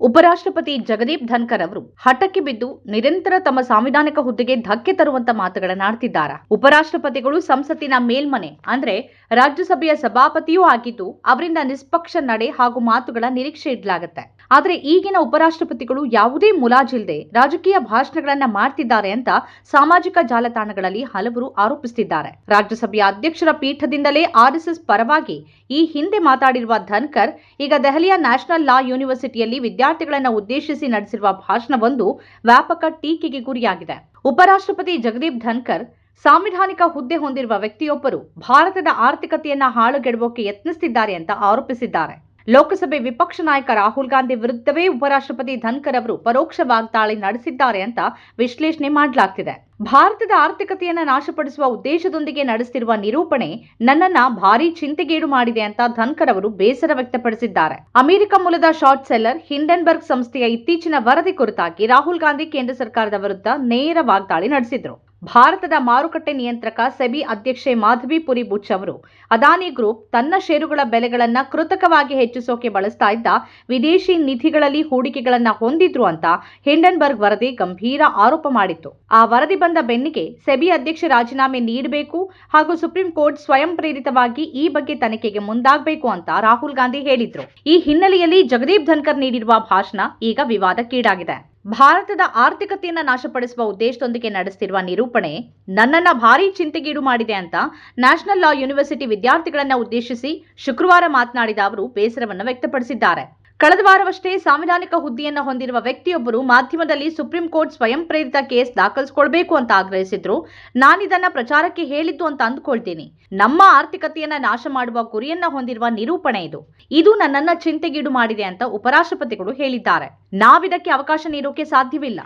ಉಪರಾಷ್ಟ್ರಪತಿ ಜಗದೀಪ್ ಧನ್ಕರ್ ಅವರು ಹಠಕ್ಕೆ ಬಿದ್ದು ನಿರಂತರ ತಮ್ಮ ಸಾಂವಿಧಾನಿಕ ಹುದ್ದೆಗೆ ಧಕ್ಕೆ ತರುವಂತ ಮಾತುಗಳನ್ನಾಡ್ತಿದ್ದಾರೆ ಉಪರಾಷ್ಟ್ರಪತಿಗಳು ಸಂಸತ್ತಿನ ಮೇಲ್ಮನೆ, ಅಂದ್ರೆ ರಾಜ್ಯಸಭೆಯ ಸಭಾಪತಿಯೂ ಆಗಿದ್ದು, ಅವರಿಂದ ನಿಷ್ಪಕ್ಷ ನಡೆ ಹಾಗೂ ಮಾತುಗಳ ನಿರೀಕ್ಷೆ ಇಡ್ಲಾಗತ್ತೆ. ಆದ್ರೆ ಈಗಿನ ಉಪರಾಷ್ಟ್ರಪತಿಗಳು ಯಾವುದೇ ಮುಲಾಜಿಲ್ಲದೆ ರಾಜಕೀಯ ಭಾಷಣಗಳನ್ನ ಮಾಡ್ತಿದ್ದಾರೆ ಅಂತ ಸಾಮಾಜಿಕ ಜಾಲತಾಣಗಳಲ್ಲಿ ಹಲವರು ಆರೋಪಿಸುತ್ತಿದ್ದಾರೆ ರಾಜ್ಯಸಭೆಯ ಅಧ್ಯಕ್ಷರ ಪೀಠದಿಂದಲೇ ಆರ್ಎಸ್ಎಸ್ ಪರವಾಗಿ ಈ ಹಿಂದೆ ಮಾತಾಡಿರುವ ಧನ್ಕರ್, ಈಗ ದೆಹಲಿಯ ನ್ಯಾಷನಲ್ ಲಾ ಯೂನಿವರ್ಸಿಟಿಯಲ್ಲಿ ವಿದ್ಯಾರ್ಥಿಗಳನ್ನ ಉದ್ದೇಶಿಸಿ ನಡೆಸಿರುವ ಭಾಷಣವೊಂದು ವ್ಯಾಪಕ ಟೀಕೆಗೆ ಗುರಿಯಾಗಿದೆ. ಉಪರಾಷ್ಟ್ರಪತಿ ಜಗದೀಪ್ ಧನ್ಕರ್, ಸಾಂವಿಧಾನಿಕ ಹುದ್ದೆ ಹೊಂದಿರುವ ವ್ಯಕ್ತಿಯೊಬ್ಬರು ಭಾರತದ ಆರ್ಥಿಕತೆಯನ್ನ ಹಾಳುಗೆಡುವಕ್ಕೆ ಯತ್ನಿಸುತ್ತಿದ್ದಾರೆ ಅಂತ ಆರೋಪಿಸಿದ್ದಾರೆ. ಲೋಕಸಭೆ ವಿಪಕ್ಷ ನಾಯಕ ರಾಹುಲ್ ಗಾಂಧಿ ವಿರುದ್ಧವೇ ಉಪರಾಷ್ಟ್ರಪತಿ ಧನ್ಕರ್ ಅವರು ಪರೋಕ್ಷ ವಾಗ್ದಾಳಿ ನಡೆಸಿದ್ದಾರೆ ಅಂತ ವಿಶ್ಲೇಷಣೆ ಮಾಡಲಾಗ್ತಿದೆ. ಭಾರತದ ಆರ್ಥಿಕತೆಯನ್ನು ನಾಶಪಡಿಸುವ ಉದ್ದೇಶದೊಂದಿಗೆ ನಡೆಸುತ್ತಿರುವ ನಿರೂಪಣೆ ನನ್ನನ್ನ ಭಾರಿ ಚಿಂತೆಗೇಡು ಮಾಡಿದೆ ಅಂತ ಧನ್ಕರ್ ಅವರು ಬೇಸರ ವ್ಯಕ್ತಪಡಿಸಿದ್ದಾರೆ. ಅಮೆರಿಕ ಮೂಲದ ಶಾರ್ಟ್ ಸೆಲ್ಲರ್ ಹಿಂಡೆನ್ಬರ್ಗ್ ಸಂಸ್ಥೆಯ ಇತ್ತೀಚಿನ ವರದಿ ಕುರಿತಾಗಿ ರಾಹುಲ್ ಗಾಂಧಿ ಕೇಂದ್ರ ಸರ್ಕಾರದ ವಿರುದ್ಧ ನೇರ ವಾಗ್ದಾಳಿ ನಡೆಸಿದ್ರು. ಭಾರತದ ಮಾರುಕಟ್ಟೆ ನಿಯಂತ್ರಕ ಸೆಬಿ ಅಧ್ಯಕ್ಷೆ ಮಾಧವಿ ಪುರಿ ಬುಚ್ ಅವರು, ಅದಾನಿ ಗ್ರೂಪ್ ತನ್ನ ಷೇರುಗಳ ಬೆಲೆಗಳನ್ನ ಕೃತಕವಾಗಿ ಹೆಚ್ಚಿಸೋಕೆ ಬಳಸ್ತಾ ಇದ್ದ ವಿದೇಶಿ ನಿಧಿಗಳಲ್ಲಿ ಹೂಡಿಕೆಗಳನ್ನ ಹೊಂದಿದ್ರು ಅಂತ ಹಿಂಡನ್ಬರ್ಗ್ ವರದಿ ಗಂಭೀರ ಆರೋಪ ಮಾಡಿತ್ತು. ಆ ವರದಿ ಬಂದ ಬೆನ್ನಿಗೆ ಸೆಬಿ ಅಧ್ಯಕ್ಷ ರಾಜೀನಾಮೆ ನೀಡಬೇಕು ಹಾಗೂ ಸುಪ್ರೀಂ ಕೋರ್ಟ್ ಸ್ವಯಂ ಪ್ರೇರಿತವಾಗಿ ಈ ಬಗ್ಗೆ ತನಿಖೆಗೆ ಮುಂದಾಗಬೇಕು ಅಂತ ರಾಹುಲ್ ಗಾಂಧಿ ಹೇಳಿದ್ರು. ಈ ಹಿನ್ನೆಲೆಯಲ್ಲಿ ಜಗದೀಪ್ ಧನ್ಕರ್ ನೀಡಿರುವ ಭಾಷಣ ಈಗ ವಿವಾದಕ್ಕೀಡಾಗಿದೆ. ಭಾರತದ ಆರ್ಥಿಕತೆಯನ್ನು ನಾಶಪಡಿಸುವ ಉದ್ದೇಶದೊಂದಿಗೆ ನಡೆಸ್ತಿರುವ ನಿರೂಪಣೆ ನನ್ನನ್ನ ಭಾರಿ ಚಿಂತೆಗೀಡು ಮಾಡಿದೆ ಅಂತ ನ್ಯಾಷನಲ್ ಲಾ ಯೂನಿವರ್ಸಿಟಿ ವಿದ್ಯಾರ್ಥಿಗಳನ್ನ ಉದ್ದೇಶಿಸಿ ಶುಕ್ರವಾರ ಮಾತನಾಡಿದ ಅವರು ಬೇಸರವನ್ನು ವ್ಯಕ್ತಪಡಿಸಿದ್ದಾರೆ. ಕಳೆದ ವಾರವಷ್ಟೇ ಸಾಂವಿಧಾನಿಕ ಹುದ್ದೆಯನ್ನು ಹೊಂದಿರುವ ವ್ಯಕ್ತಿಯೊಬ್ಬರು ಮಾಧ್ಯಮದಲ್ಲಿ ಸುಪ್ರೀಂ ಕೋರ್ಟ್ ಸ್ವಯಂ ಪ್ರೇರಿತ ಕೇಸ್ ದಾಖಲಿಸಿಕೊಳ್ಬೇಕು ಅಂತ ಆಗ್ರಹಿಸಿದ್ರು. ನಾನಿದನ್ನ ಪ್ರಚಾರಕ್ಕೆ ಹೇಳಿದ್ದು ಅಂತ ಅಂದ್ಕೊಳ್ತೀನಿ. ನಮ್ಮ ಆರ್ಥಿಕತೆಯನ್ನ ನಾಶ ಮಾಡುವ ಗುರಿಯನ್ನ ಹೊಂದಿರುವ ನಿರೂಪಣೆ ಇದು. ಇದು ನನ್ನನ್ನ ಚಿಂತೆಗೀಡು ಮಾಡಿದೆ ಅಂತ ಉಪರಾಷ್ಟ್ರಪತಿಗಳು ಹೇಳಿದ್ದಾರೆ. ನಾವಿದಕ್ಕೆ ಅವಕಾಶ ನೀಡೋಕೆ ಸಾಧ್ಯವಿಲ್ಲ.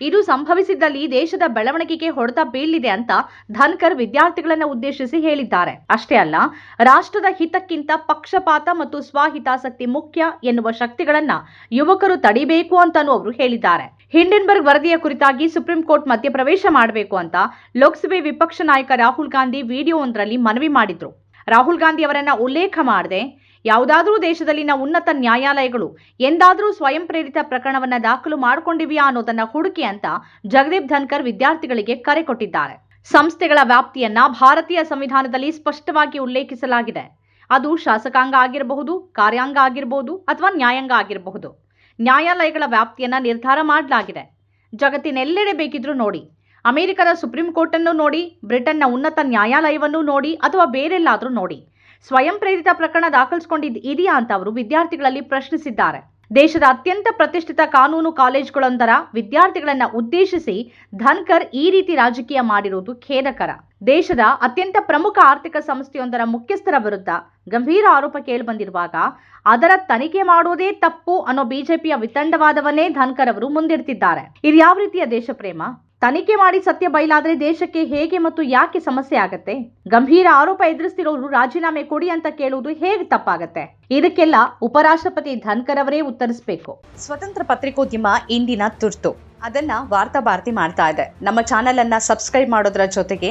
ಇದು ಸಂಭವಿಸಿದ್ದಲ್ಲಿ ದೇಶದ ಬೆಳವಣಿಗೆಗೆ ಹೊಡೆತ ಬೀಳಲಿದೆ ಅಂತ ಧನ್ಕರ್ ವಿದ್ಯಾರ್ಥಿಗಳನ್ನ ಉದ್ದೇಶಿಸಿ ಹೇಳಿದ್ದಾರೆ. ಅಷ್ಟೇ ಅಲ್ಲ, ರಾಷ್ಟ್ರದ ಹಿತಕ್ಕಿಂತ ಪಕ್ಷಪಾತ ಮತ್ತು ಸ್ವಹಿತಾಸಕ್ತಿ ಮುಖ್ಯ ಎನ್ನುವ ಶಕ್ತಿಗಳನ್ನ ಯುವಕರು ತಡಿಬೇಕು ಅಂತಾನೂ ಅವರು ಹೇಳಿದ್ದಾರೆ. ಹಿಂಡೆನ್ಬರ್ಗ್ ವರದಿಯ ಕುರಿತಾಗಿ ಸುಪ್ರೀಂ ಕೋರ್ಟ್ ಮಧ್ಯಪ್ರವೇಶ ಮಾಡಬೇಕು ಅಂತ ಲೋಕಸಭೆ ವಿಪಕ್ಷ ನಾಯಕ ರಾಹುಲ್ ಗಾಂಧಿ ವಿಡಿಯೋ ಒಂದರಲ್ಲಿ ಮನವಿ ಮಾಡಿದ್ರು. ರಾಹುಲ್ ಗಾಂಧಿ ಅವರನ್ನ ಉಲ್ಲೇಖ ಮಾಡದೆ ಯಾವುದಾದರೂ ದೇಶದಲ್ಲಿನ ಉನ್ನತ ನ್ಯಾಯಾಲಯಗಳು ಎಂದಾದರೂ ಸ್ವಯಂ ಪ್ರೇರಿತ ಪ್ರಕರಣವನ್ನ ದಾಖಲು ಮಾಡಿಕೊಂಡಿವೆಯಾ ಅನ್ನೋದನ್ನ ಹುಡುಕಿ ಅಂತ ಜಗದೀಪ್ ಧನ್ಕರ್ ವಿದ್ಯಾರ್ಥಿಗಳಿಗೆ ಕರೆ ಕೊಟ್ಟಿದ್ದಾರೆ. ಸಂಸ್ಥೆಗಳ ವ್ಯಾಪ್ತಿಯನ್ನ ಭಾರತೀಯ ಸಂವಿಧಾನದಲ್ಲಿ ಸ್ಪಷ್ಟವಾಗಿ ಉಲ್ಲೇಖಿಸಲಾಗಿದೆ. ಅದು ಶಾಸಕಾಂಗ ಆಗಿರಬಹುದು, ಕಾರ್ಯಾಂಗ ಆಗಿರಬಹುದು ಅಥವಾ ನ್ಯಾಯಾಂಗ ಆಗಿರಬಹುದು. ನ್ಯಾಯಾಲಯಗಳ ವ್ಯಾಪ್ತಿಯನ್ನ ನಿರ್ಧಾರ ಮಾಡಲಾಗಿದೆ. ಜಗತ್ತಿನೆಲ್ಲೆಡೆ ಬೇಕಿದ್ರೂ ನೋಡಿ, ಅಮೆರಿಕದ ಸುಪ್ರೀಂ ಕೋರ್ಟನ್ನು ನೋಡಿ, ಬ್ರಿಟನ್ನ ಉನ್ನತ ನ್ಯಾಯಾಲಯವನ್ನು ನೋಡಿ ಅಥವಾ ಬೇರೆಲ್ಲಾದರೂ ನೋಡಿ ಸ್ವಯಂ ಪ್ರೇರಿತ ಪ್ರಕರಣ ದಾಖಲಿಸಿಕೊಂಡಿದ್ದು ಇದೆಯಾ ಅಂತ ಅವರು ವಿದ್ಯಾರ್ಥಿಗಳಲ್ಲಿ ಪ್ರಶ್ನಿಸಿದ್ದಾರೆ. ದೇಶದ ಅತ್ಯಂತ ಪ್ರತಿಷ್ಠಿತ ಕಾನೂನು ಕಾಲೇಜುಗಳೊಂದರ ವಿದ್ಯಾರ್ಥಿಗಳನ್ನ ಉದ್ದೇಶಿಸಿ ಧನ್ಕರ್ ಈ ರೀತಿ ರಾಜಕೀಯ ಮಾಡಿರುವುದು ಖೇದಕರ. ದೇಶದ ಅತ್ಯಂತ ಪ್ರಮುಖ ಆರ್ಥಿಕ ಸಂಸ್ಥೆಯೊಂದರ ಮುಖ್ಯಸ್ಥರ ವಿರುದ್ಧ ಗಂಭೀರ ಆರೋಪ ಕೇಳಿಬಂದಿರುವಾಗ ಅದರ ತನಿಖೆ ಮಾಡೋದೇ ತಪ್ಪು ಅನ್ನೋ ಬಿಜೆಪಿಯ ವಿತಂಡವಾದವನ್ನೇ ಧನ್ಕರ್ ಅವರು ಮುಂದಿಡ್ತಿದ್ದಾರೆ. ಇದು ಯಾವ ರೀತಿಯ ದೇಶ ಪ್ರೇಮ ತನಿಖೆ ಮಾಡಿ ಸತ್ಯ ಬಯಲಾದ್ರೆ ದೇಶಕ್ಕೆ ಹೇಗೆ ಮತ್ತು ಯಾಕೆ ಸಮಸ್ಯೆ ಆಗತ್ತೆ? ಗಂಭೀರ ಆರೋಪ ಎದುರಿಸ್ತಿರೋರು ರಾಜೀನಾಮೆ ಕೊಡಿ ಅಂತ ಕೇಳುವುದು ಹೇಗೆ ತಪ್ಪಾಗತ್ತೆ? ಇದಕ್ಕೆಲ್ಲ ಉಪರಾಷ್ಟ್ರಪತಿ ಧನ್ಕರ್ ಅವರೇ ಉತ್ತರಿಸಬೇಕು. ಸ್ವತಂತ್ರ ಪತ್ರಿಕೋದ್ಯಮ ಇಂದಿನ ತುರ್ತು. ಅದನ್ನ ವಾರ್ತಾ ಭಾರತಿ ಮಾಡ್ತಾ ಇದೆ. ನಮ್ಮ ಚಾನೆಲ್ ಅನ್ನ ಸಬ್ಸ್ಕ್ರೈಬ್ ಮಾಡೋದ್ರ ಜೊತೆಗೆ